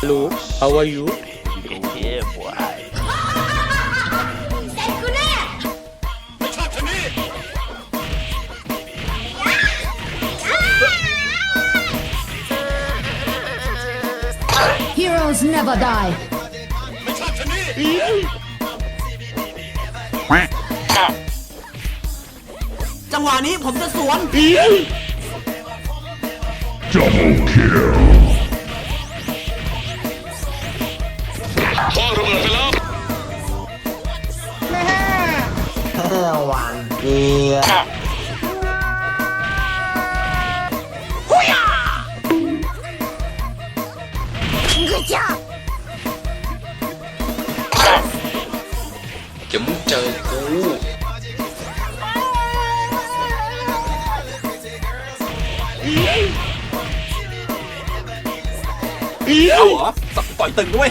Hello, how are you? Yeah, boy. Heroes never die. จังหวะนี้ผมจะสวน หวานเกียเดี๋ยวมึงเจอกูเอาเหรอสับต่อยตึงด้วย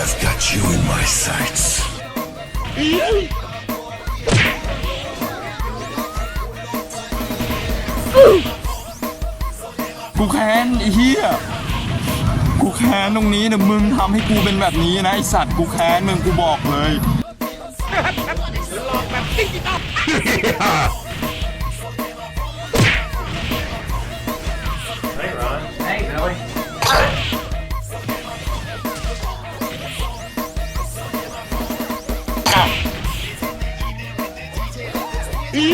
I've got you in my sights. กูแค้นไอ้เหี้ย กูแค้นตรงนี้นะมึงทำให้กูเป็นแบบนี้นะไอสัตว์กูแค้นมึงกูบอกเลย Into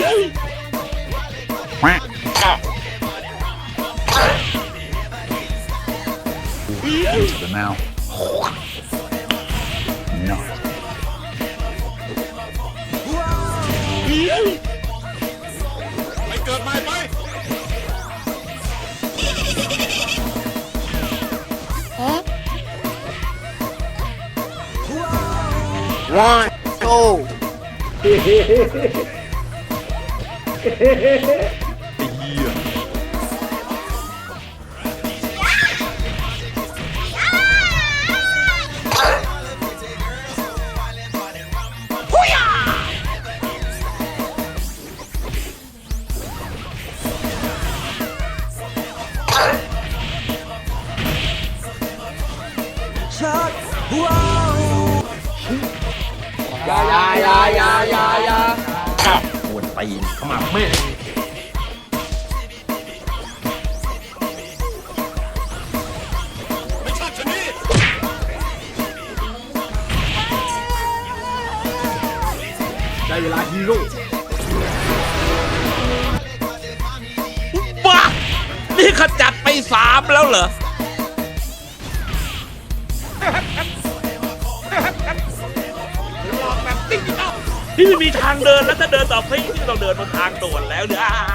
the mouth. No. My huh? One, two. Not. ปวด ตีนเข้ามาแม่ได้เวลาฮีโร่บ้านี่ขจัดไปสามแล้วเหรอนี่ไม่มีทางเดินแล้วถ้าเดินต่อไป ด่